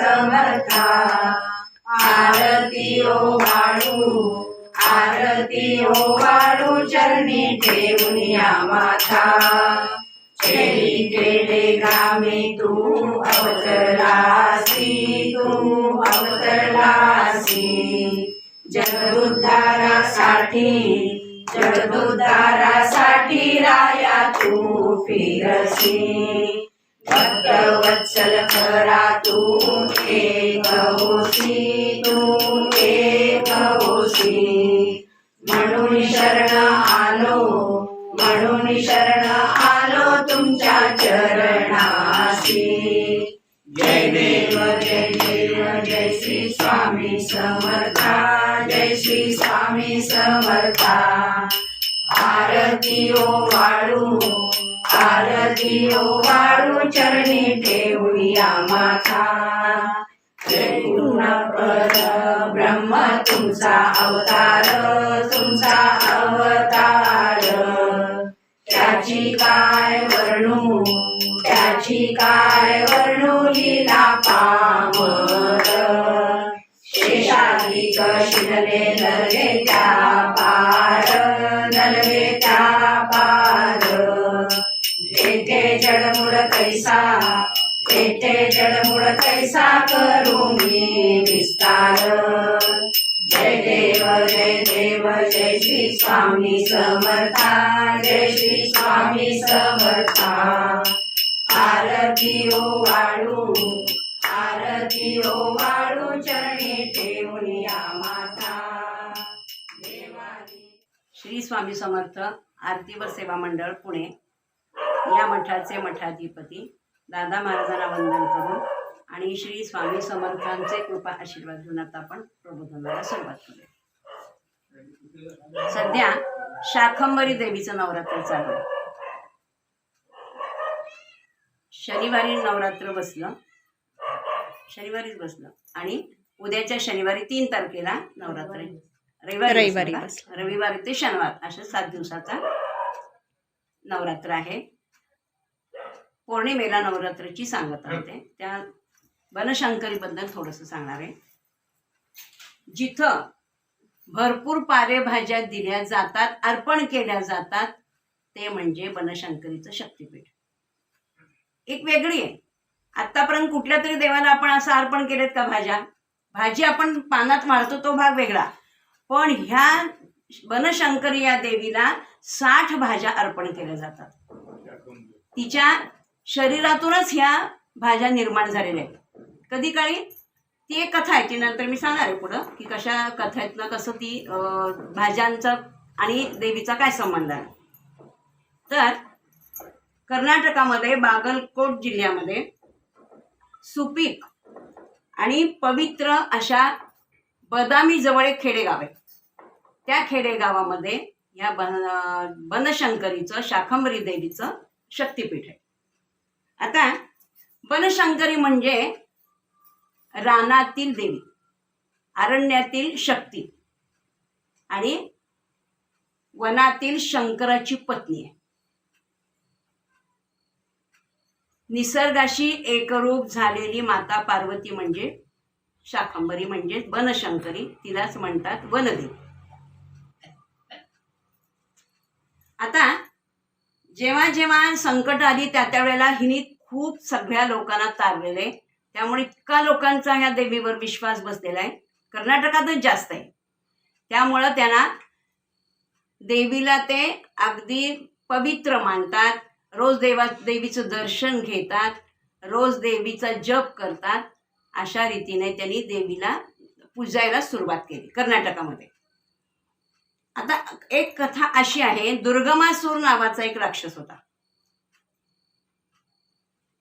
समर्था. आरती ओ वाळू आरती ओ वाळू चरणी ठेवून या माथा. केली केले गामी तू अवतरलासी तू अवतरलासी. जगदुद्धारासाठी जगदुद्धारासाठी राया तू फिरसी. भक्तवत्सल खरा तू एक होसी तू एक होसी म्हणून शरण आलो म्हणून शरण आलो तुमच्या चरणासी। जय देव जय देव जय श्री स्वामी समर्था जय श्री स्वामी समर्था। आरती ओ वाळू आरती ओ वाळू चरणी ठेवूया माथा. जय ब्रह्म तुमचा अवतार तुमचा अवतार. त्याची काय वर्णू त्याची काय वर्णू लिला पामर. शेषाधिक शिरले नरले त्या पा कैसा तेथे जडमुड कैसा करू मी विस्तार. जय देव जय देव जय श्री स्वामी समर्था जय श्री स्वामी समर्था. आरती ओ वाळू आरती ओ वाळू चरणी ठेवून या माता. देवानी. श्री स्वामी समर्थ आरती व सेवा मंडळ पुणे. या मठाचे मठाधिपती दादा महाराजांना वंदन करून आणि श्री स्वामी समर्थांचे कृपा आशीर्वाद घेऊन आता आपण प्रबोधनाला सुरुवात करूया. सध्या शाखंबरी देवीचं नवरात्र चालू आहे. शनिवारी नवरात्र बसलं. शनिवारीच बसलं. आणि उद्याच्या शनिवारी तीन तारखेला नवरात्र. रविवारी? रविवारी ते शनिवार अशा सात दिवसाचा नवरात्र आहे. पौर्णिमेला नवरात्राची सांगता होते त्या बनशंकरीबद्दल थोडंसं सांगणार आहे. जिथं भरपूर पालेभाज्या दिल्या जातात अर्पण केल्या जातात ते म्हणजे बनशंकरीचं शक्तिपीठ. एक वेगळी आहे. आतापर्यंत कुठल्या तरी देवाला आपण असं अर्पण केलेत का भाज्या? भाजी आपण पानात मारतो तो भाग वेगळा. पण ह्या बनशंकरी या देवीला साठ भाज्या अर्पण केल्या जातात. तिच्या शरीरातूनच ह्या भाज्या निर्माण झालेल्या आहेत. कधी काळी ती एक कथा आहे ती नंतर मी सांगणार आहे पुढं की कशा कथेतनं कसं ती भाज्यांचा आणि देवीचा काय संबंध आहे. तर कर्नाटकामध्ये बागलकोट जिल्ह्यामध्ये सुपीक आणि पवित्र अशा बदामीजवळ एक खेडेगाव आहे. त्या खेडेगावामध्ये या बन बनशंकरीचं शाखंबरी देवीचं शक्तिपीठ आहे. आता बनशंकरी म्हणजे रानातील देवी अरण्यातील शक्ती आणि वनातील शंकराची पत्नी आहे. निसर्गाशी एकरूप झालेली माता पार्वती म्हणजे शाखंबरी म्हणजे बनशंकरी तिलाच म्हणतात वनदेवी. आता जेव्हा जेव्हा संकट आली त्या त्यावेळेला हिने खूप सगळ्या लोकांना तारलेले. त्यामुळे इतका लोकांचा ह्या देवीवर विश्वास बसलेला आहे. कर्नाटकातच जास्त आहे. त्यामुळं त्यांना देवीला ते अगदी पवित्र मानतात. रोज देवा देवीचं दर्शन घेतात. रोज देवीचा जप करतात. अशा रीतीने त्यांनी देवीला पूजायला सुरुवात केली कर्नाटकामध्ये. आता एक कथा अशी आहे दुर्गमासूर नावाचा एक राक्षस होता.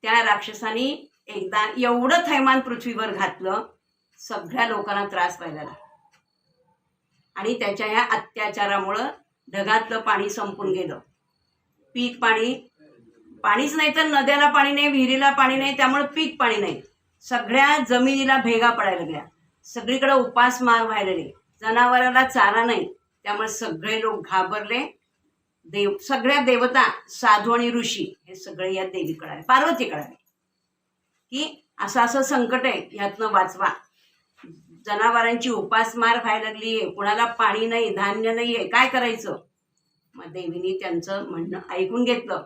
त्या राक्षसाने एकदा एवढं थैमान पृथ्वीवर घातलं सगळ्या लोकांना त्रास व्हायला लागला. आणि त्याच्या ह्या अत्याचारामुळं ढगातलं पाणी संपून गेलं. पीक पाणी पाणीच नाही तर नद्याला पाणी नाही विहिरीला पाणी नाही त्यामुळे पीक पाणी नाही. सगळ्या जमिनीला भेगा पडायला लागल्या. सगळीकडे उपासमार व्हायला लागली. जनावराला चारा नाही. त्यामुळे सगळे लोक घाबरले. देव सगळ्या देवता साधू आणि ऋषी हे सगळे या देवीकडे आले. पार्वतीकडे आले. की असं असं संकट आहे ह्यातनं वाचवा. जनावरांची उपासमार व्हायला लागली आहे कुणाला पाणी नाही धान्य नाही आहे काय करायचं? मग देवीने त्यांचं म्हणणं ऐकून घेतलं.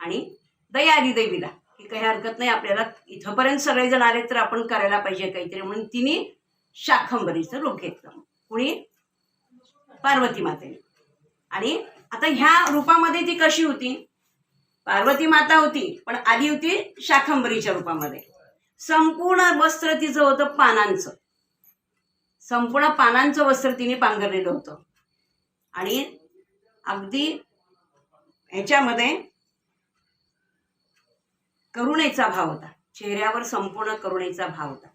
आणि दया आली देवीला. की काही हरकत नाही आपल्याला इथंपर्यंत सगळेजण आले तर आपण करायला पाहिजे काहीतरी. म्हणून तिने शाखंबरीचं रूप घेतलं. कुणी? पार्वती मातेने. आणि आता ह्या रूपामध्ये ती कशी होती? पार्वती माता होती पण आली होती शाखंबरीच्या रूपामध्ये. संपूर्ण वस्त्र तिचं होतं पानांचं. संपूर्ण पानांचं वस्त्र तिने पांघरलेलं होतं. आणि अगदी ह्याच्यामध्ये करुणेचा भाव होता. चेहऱ्यावर संपूर्ण करुणेचा भाव होता.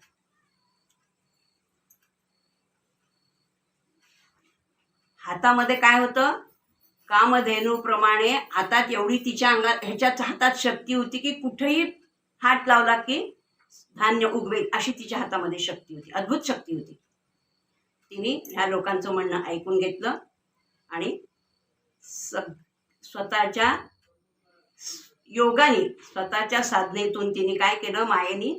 हातामध्ये काय होतं? कामधेनूप्रमाणे हातात एवढी तिच्या अंगात ह्याच्या हातात शक्ती होती की कुठेही हात लावला की धान्य उगवेल अशी तिच्या हातामध्ये शक्ती होती अद्भुत शक्ती होती. तिने ह्या लोकांचं म्हणणं ऐकून घेतलं आणि स स्वतःच्या योगाने स्वतःच्या साधनेतून तिने काय केलं? मायेने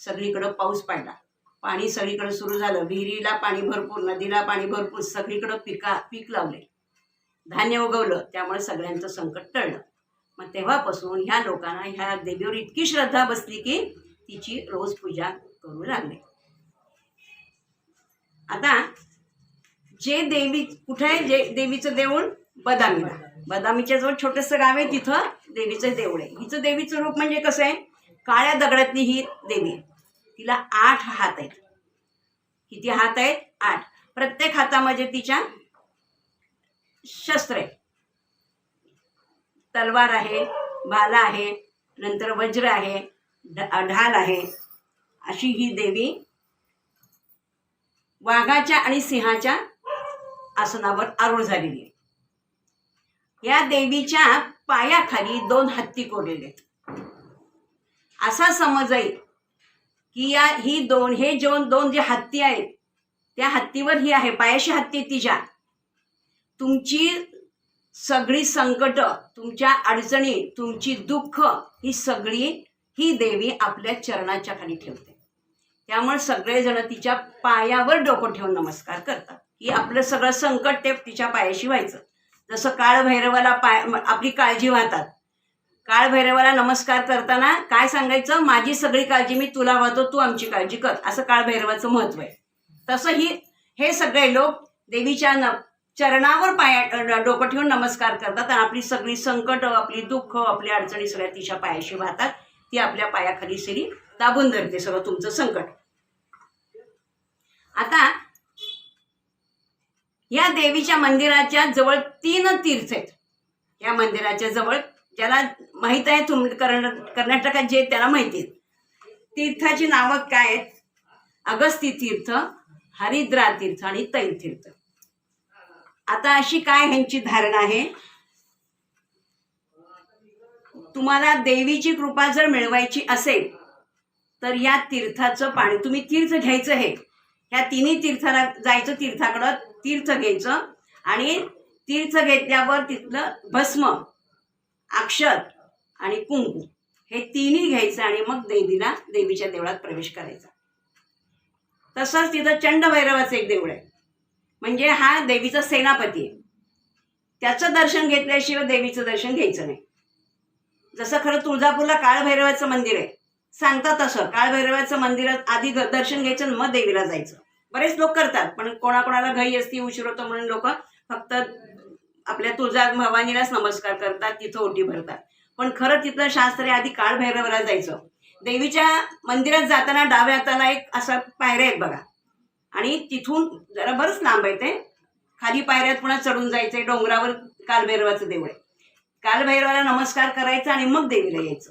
सगळीकडं पाऊस पाडला. पाणी सगळीकडे सुरू झालं. विहिरीला पाणी भरपूर नदीला पाणी भरपूर सगळीकडं पिका पीक लावले. धान्य उगवलं. त्यामुळे सगळ्यांचं संकट टळलं. मग तेव्हापासून ह्या लोकांना ह्या देवीवर इतकी श्रद्धा बसली की तिची रोज पूजा करू लागले. आता जे देवी कुठे आहे जे देवीचं देऊळ? बदामीला. बदामीच्या जवळ छोटंसं गाव आहे तिथं देवीचं देऊळ आहे. हिचं देवीचं रूप म्हणजे कसं आहे? काळ्या दगडातली ही देवी आहे. तिला आठ हात आहेत. किती हात आहेत? आठ. प्रत्येक हातामध्ये तिच्या शस्त्र आहे तलवार आहे भाला आहे नंतर वज्र आहे ढाल आहे. अशी ही देवी वाघाच्या आणि सिंहाच्या आसनावर आरूढ झालेली आहे. या देवीच्या पायाखाली दोन हत्ती कोरलेले आहेत. असा समज आहे की या ही दोन हे जोन दोन जे हत्ती आहेत त्या हत्तीवर ही आहे पायाशी हत्ती तिच्या तुमची सगळी संकट तुमच्या अडचणी तुमची दुःख ही सगळी ही देवी आपल्या चरणाच्या खाली ठेवते. त्यामुळे सगळेजण तिच्या पायावर डोकं ठेवून नमस्कार करतात. की आपलं सगळं संकट ते तिच्या पायाशी व्हायचं. जसं काळ भैरवाला पाय आपली काळजी वाहतात. काळभैरवाला नमस्कार करताना काय सांगायचं? माझी सगळी काळजी मी तुला वाहतो तू आमची काळजी कर. असं काळभैरवाचं महत्त्व आहे. तसं ही हे सगळे लोक देवीच्या न चरणावर पाया डोकं ठेवून नमस्कार करतात आणि आपली सगळी संकट आपली दुःख आपली अडचणी सगळ्या तिच्या पायाशी वाहतात. ती आपल्या पायाखाली सिरी दाबून धरते सगळं तुमचं संकट. आता या देवीच्या मंदिराच्या जवळ तीन तीर्थ आहेत. या मंदिराच्या जवळ ज्याला माहीत आहे तुम कर्न कर्नाटकात जे त्याला माहिती आहेत तीर्थाची नावं काय आहेत? अगस्ती तीर्थ हरिद्रा तीर्थ आणि तैल तीर्थ. आता अशी काय ह्यांची धारणा आहे? तुम्हाला देवीची कृपा जर मिळवायची असेल तर या तीर्थाचं पाणी तुम्ही तीर्थ घ्यायचं हे. ह्या तिन्ही तीर्थाला जायचं तीर्थाकडं तीर्थ घ्यायचं आणि तीर्थ घेतल्यावर तिथलं भस्म अक्षत आणि कुंकू हे तिन्ही घ्यायचं आणि मग देवीला देवीच्या देवळात प्रवेश करायचा. तसंच तिथं चंडभैरवाचं एक देऊळ आहे. म्हणजे हा देवीचा सेनापती आहे. त्याचं दर्शन घेतल्याशिवाय देवीचं दर्शन घ्यायचं नाही. जसं खरं तुळजापूरला काळभैरवाचं मंदिर आहे. सांगतात तसं काळभैरवाचं मंदिरात आधी दर्शन घ्यायचं आणि मग देवीला जायचं. बरेच लोक करतात पण कोणाकोणाला घाई असती उशीर होतो म्हणून लोक फक्त आपल्या तुळजा भवानीलाच नमस्कार करतात तिथं ओटी भरतात. पण खरं तिथलं शास्त्र आहे आधी काळभैरवला जायचं. देवीच्या मंदिरात जाताना डाव्या हाताला एक असा पायऱ्या आहेत बघा. आणि तिथून जरा बरंच लांब आहे ते. खाली पायऱ्यात पुन्हा चढून जायचं डोंगरावर कालभैरवाचं देऊळ आहे. कालभैरवाला नमस्कार करायचा आणि मग देवीला यायचं.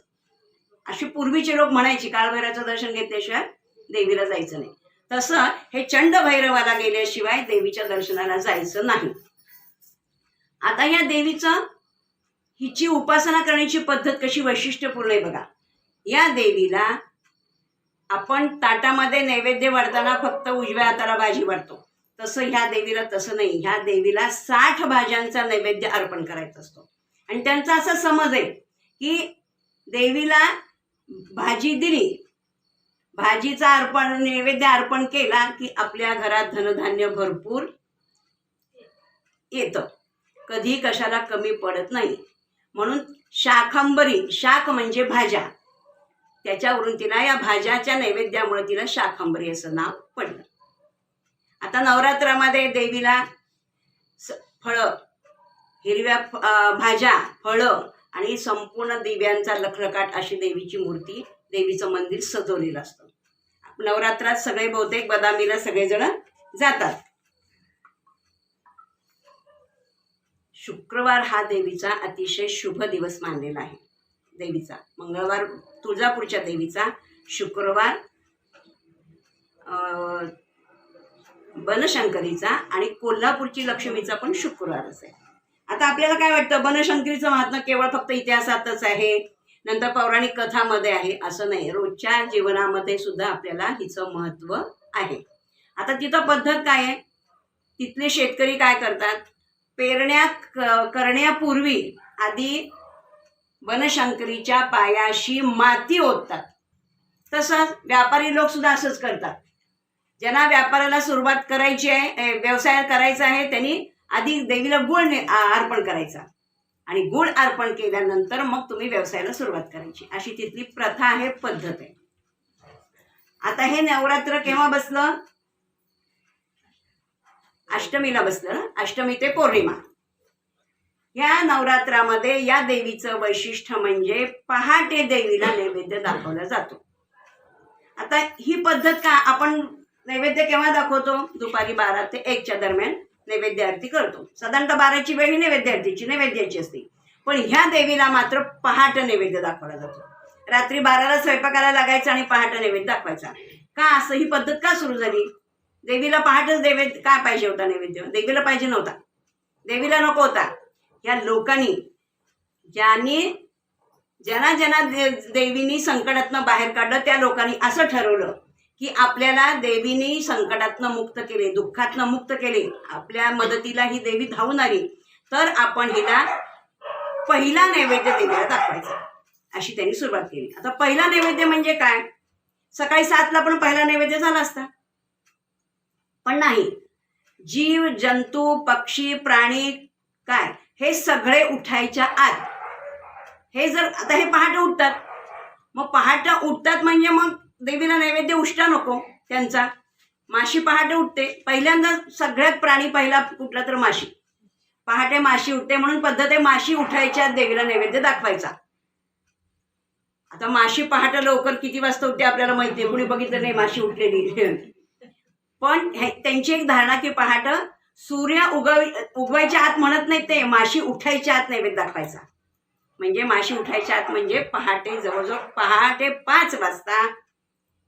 अशी पूर्वीचे लोक म्हणायचे काळभैरवाचं दर्शन घेतल्याशिवाय देवीला जायचं नाही. तसं हे चंड भैरवाला गेल्याशिवाय देवीच्या दर्शनाला जायचं नाही. आता या देवीचं हिची उपासना करण्याची पद्धत कशी वैशिष्ट्यपूर्ण आहे बघा. या देवीला आपण ताटामध्ये नैवेद्य वाढताना फक्त उजव्या हाताला भाजी वाढतो तसं ह्या देवीला तसं नाही. ह्या देवीला साठ भाज्यांचा नैवेद्य अर्पण करायचा असतो. आणि त्यांचा असा समज आहे की देवीला भाजी दिली भाजीचा अर्पण नैवेद्य अर्पण केला की आपल्या घरात धनधान्य भरपूर येतं. कधी कशाला कमी पडत नाही. म्हणून शाखांबरी शाख म्हणजे भाज्या. त्याच्यावरून तिला या भाज्याच्या नैवेद्यामुळे तिला शाखांबरी असं नाव पडलं. आता नवरात्रामध्ये देवीला स फळं हिरव्या भाज्या फळं आणि संपूर्ण दिव्यांचा लखलकाट अशी देवीची मूर्ती देवीचं मंदिर सजवलेलं असतं. नवरात्रात सगळे बहुतेक बदामीला सगळेजण जातात. शुक्रवार हा देवीचा अतिशय शुभ दिवस मानलेला आहे. देवीचा. मंगळवार तुळजापूरच्या देवीचा शुक्रवार बनशंकरीचा आणि कोल्हापूरची लक्ष्मीचा पण शुक्रवारच आहे. आता आपल्याला काय वाटतं? बनशंकरीचं महात्म्य केवळ फक्त इतिहासातच आहे? नंतर पौराणिक कथामध्ये आहे? असं नाही. रोजच्या जीवनामध्ये सुद्धा आपल्याला हिचं महत्त्व आहे. आता तिथं पद्धत काय आहे? तिथले शेतकरी काय करतात? पेरण्या करण्यापूर्वी आधी बनशंकरीच्या पायाशी माती ओततात. तसंच व्यापारी लोक सुद्धा असंच करतात. ज्यांना व्यापाराला सुरुवात करायची आहे व्यवसाय करायचा आहे त्यांनी आधी देवीला गुळ अर्पण करायचा. आणि गुळ अर्पण केल्यानंतर मग तुम्ही व्यवसायाला सुरुवात करायची. अशी तिथली प्रथा आहे पद्धत आहे. आता हे नवरात्र केव्हा बसलं? अष्टमीला बसलं. ना अष्टमी ते पौर्णिमा. या नवरात्रामध्ये या देवीचं वैशिष्ट्य म्हणजे पहाटे देवीला नैवेद्य दाखवला जातो. आता ही पद्धत का आपण नैवेद्य केव्हा दाखवतो? दुपारी बारा ते एकच्या दरम्यान नैवेद्य आरती करतो. साधारणतः बाराची वेळ ही नैवेद्य आरतीची नैवेद्याची असते. पण ह्या देवीला मात्र पहाट नैवेद्य दाखवला जातो. रात्री बाराला स्वयंपाकाला लागायचा आणि पहाट नैवेद्य दाखवायचा. का असं ही पद्धत का सुरू झाली? देवीला पहाटच नैवेद्य काय पाहिजे होता नैवेद्य? देवीला पाहिजे नव्हता. देवीला नको होता. या लोकांनी ज्यांनी ज्यांना ज्यांना दे देवीनी संकटातनं बाहेर काढलं त्या लोकांनी असं ठरवलं की आपल्याला देवीनी संकटातनं मुक्त केले दुःखातनं मुक्त केले आपल्या मदतीला ही देवी धावून आली तर आपण हिला पहिला नैवेद्य देवीला दाखवायचा. अशी त्यांनी सुरुवात केली. आता पहिला नैवेद्य म्हणजे काय? सकाळी सातला पण पहिला नैवेद्य झाला असता. पण नाही. जीव जंतू पक्षी प्राणी काय? हे सगळे उठायच्या आत. हे जर आता हे पहाटे उठतात. मग पहाटे उठतात म्हणजे मग देवीला नैवेद्य उष्टा नको त्यांचा. माशी पहाटे उठते. पहिल्यांदा सगळ्यात प्राणी पहिला कुठला तर माशी. पहाटे माशी उठते म्हणून पद्धत आहे माशी उठायच्या देवीला नैवेद्य दाखवायचा. आता माशी पहाटे लवकर किती वाजता उठते आपल्याला माहिती आहे. कुणी बघितलं नाही माशी उठलेली. पण हे त्यांची एक धारणा की पहाट सूर्य उगव उगवायच्या आत म्हणत नाही ते माशी उठायच्या आत नैवेद्य दाखवायचा. म्हणजे माशी उठायच्या आत म्हणजे पहाटे जवळजवळ पहाटे पाच वाजता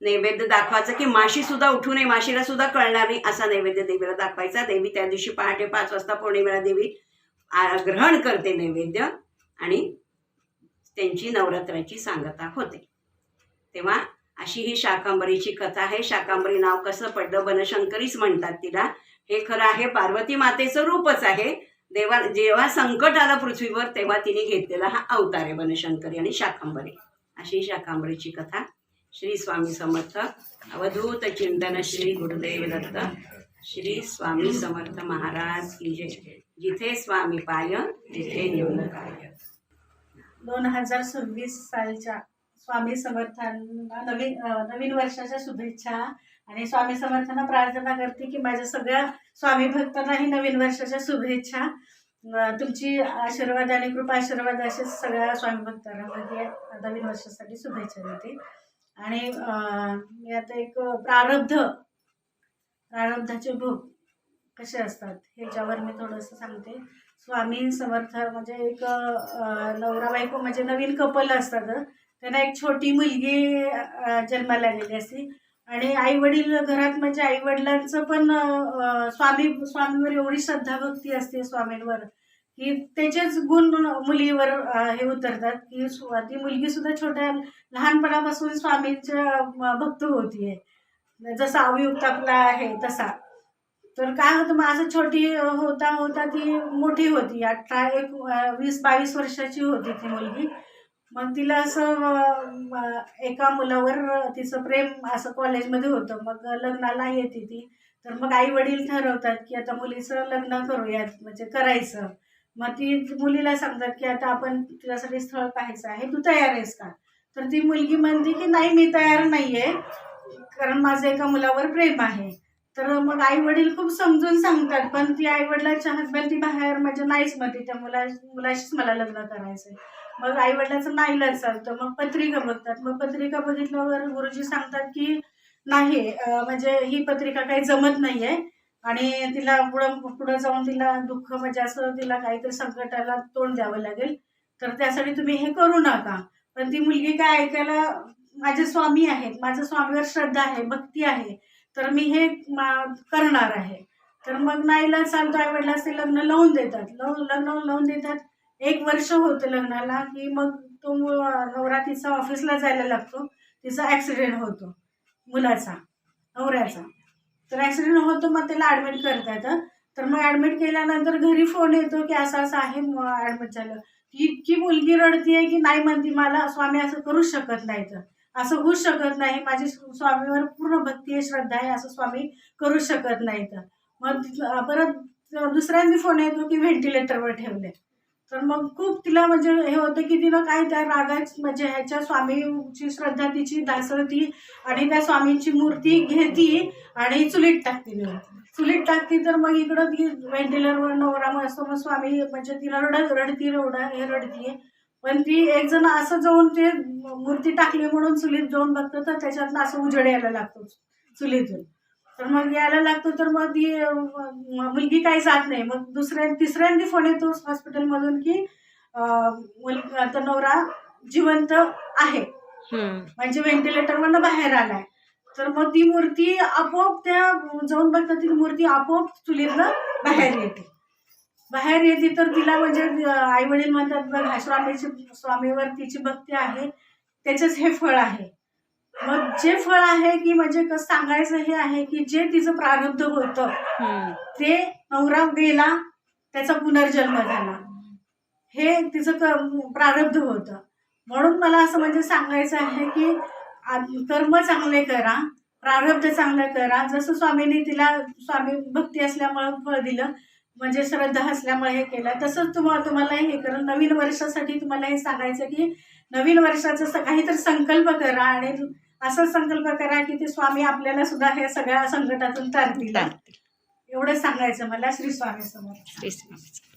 नैवेद्य दाखवायचं की माशी सुद्धा उठू नये माशीला सुद्धा कळणार नाही असा नैवेद्य देवीला दाखवायचा. देवी त्या दिवशी पहाटे पाच वाजता पौर्णिमेला देवी ग्रहण करते नैवेद्य आणि त्यांची नवरात्राची सांगता होते. तेव्हा अशी ही शाकांबरीची कथा आहे. शाकांबरी नाव कसं पडलं? बनशंकरीच म्हणतात तिला. हे खरं आहे पार्वती मातेचं रूपच आहे. देवा जेव्हा संकट आलं पृथ्वीवर तेव्हा तिने घेतलेला हा अवतार आहे बनशंकरी आणि शाकांबरी. अशी शाकांबरीची कथा. श्री स्वामी समर्थ. अवधूत चिंतन श्री गुरुदेव दत्त. श्री स्वामी समर्थ महाराज की जय. जिथे स्वामी पाय तिथे न्यून दोन हजार सव्वीस सालच्या स्वामी समर्थांना नवीन नवीन वर्षाच्या शुभेच्छा आणि स्वामी समर्थांना प्रार्थना करते की माझ्या सगळ्या स्वामी भक्तांनाही नवीन वर्षाच्या शुभेच्छा. तुमची आशीर्वाद आणि कृपा आशीर्वाद असे सगळ्या स्वामी भक्तांना म्हणजे नवीन वर्षासाठी शुभेच्छा देते. आणि मी आता एक प्रारब्ध प्रारब्धाचे भोग कसे असतात ह्याच्यावर मी थोडंसं सांगते. स्वामी समर्थ म्हणजे एक नवरा बायको म्हणजे नवीन कपल असतात. त्यांना एक छोटी मुलगी जन्माला आलेली असते. आणि आई वडील घरात म्हणजे आई वडिलांचं पण स्वामी स्वामीवर एवढी श्रद्धा भक्ती असते स्वामींवर की त्याचेच गुण मुलीवर हे उतरतात की ती मुलगी सुद्धा छोट्या लहानपणापासून स्वामींच्या भक्त होतीये. जसा अवयुक्त आपला आहे तसा. तर काय होतं मग असं छोटी होता होता ती मोठी होती अठरा एक वीस बावीस वर्षाची होती ती मुलगी. मग तिला असं एका मुलावर तिचं प्रेम असं कॉलेजमध्ये होतं. मग लग्नाला येते ती. तर मग आई वडील ठरवतात की आता मुलीचं लग्न करूयात म्हणजे करायचं. मग ती मुलीला सांगतात की आता आपण तुझ्यासाठी स्थळ पाहायचं आहे. तू तयार आहेस का? तर ती मुलगी म्हणते की नाही मी तयार नाही आहे कारण माझं एका मुलावर प्रेम आहे. तर मग आई वडील खूप समजून सांगतात पण ती आई वडिलांच्या हजबंड ती बाहेर म्हणजे नाहीच म्हणते. त्या मुला मुलाशीच मला लग्न करायचं आहे मग आई वडिलाचं नाही चालतं. मग पत्रिका बघतात. मग पत्रिका बघितल्यावर गुरुजी सांगतात की नाही म्हणजे ही पत्रिका काही जमत नाहीये. आणि तिला पुढं पुढं जाऊन तिला दुःख म्हणजे असं तिला काहीतरी संकटाला तोंड द्यावं लागेल. तर त्यासाठी तुम्ही हे करू नका. पण ती मुलगी काय ऐकायला माझे स्वामी आहेत. माझ्या स्वामीवर श्रद्धा आहे. भक्ती आहे. तर मी हे करणार आहे. तर मग नाईला चालतो. आई वडिलांचे लग्न लावून देतात. लव लग्न लावून देतात. एक वर्ष होतं लग्नाला की मग तो मु- नवरा तिचा ऑफिसला जायला लागतो. तिचा ॲक्सिडेंट होतो मुलाचा नवऱ्याचा. तर ॲक्सिडेंट होतो मग त्याला ॲडमिट करता येतं. तर मग ॲडमिट केल्यानंतर घरी फोन येतो की असं असं आहे ॲडमिट झालं. की इतकी मुलगी रडतीये की नाही म्हणती मला स्वामी असं करूच शकत नाही तर असं होऊच शकत नाही. माझी स्वामीवर पूर्ण भक्ती आहे श्रद्धा आहे असं स्वामी करू शकत नाही तर मग परत दुसऱ्यांनी फोन येतो की व्हेंटिलेटरवर ठेवले तर मग खूप तिला म्हणजे हे होतं की तिनं काय त्या रागाच म्हणजे ह्याच्या स्वामीची श्रद्धा तिची दासळती आणि त्या स्वामींची मूर्ती घेती आणि चुलीत टाकते चुलीत टाकती तर मग इकडं ती व्हेंटिलेटरवर नवरा मग असतो मग स्वामी म्हणजे तिला रडत रडती रडा हे रडतीये पण ती एक जण असं जाऊन ते मूर्ती टाकली म्हणून चुलीत जाऊन बघतो तर त्याच्यातनं असं उजेड यायला लागतो चुलीतून. तर मग यायला लागतो तर मग ती मुलगी काही जात नाही. मग दुसऱ्या तिसऱ्यांदा फोन येतो हॉस्पिटलमधून की अं, मुल- आता नवरा जिवंत आहे. म्हणजे व्हेंटिलेटरमधनं बाहेर आलाय. तर मग ती मूर्ती आपोआप त्या जाऊन बघतात ती मूर्ती आपोआप चुलीतनं बाहेर येते. बाहेर येते तर तिला म्हणजे आई वडील म्हणतात बघ हा स्वामीची स्वामीवर तिची भक्ती आहे. त्याचंच हे फळ आहे. मग जे फळ आहे की म्हणजे कसं सांगायचं हे आहे की जे तिचं प्रारब्ध होतं ते नवरा गेला त्याचा पुनर्जन्म झाला. हे तिचं प्रारब्ध होतं. म्हणून मला असं म्हणजे सांगायचं आहे की कर्म चांगले करा प्रारब्ध चांगलं करा. जसं स्वामींनी तिला स्वामी भक्ती असल्यामुळं फळ दिलं म्हणजे श्रद्धा असल्यामुळे हे केलं तसंच तुम्हाला तुम्हाला हे करा. नवीन वर्षासाठी तुम्हाला हे सांगायचं की नवीन वर्षाचं काहीतरी संकल्प करा आणि असं संकल्प करा की ते स्वामी आपल्याला सुद्धा हे सगळ्या संकटातून तरतील एवढं सांगायचं मला श्री स्वामी समोर श्री स्वामी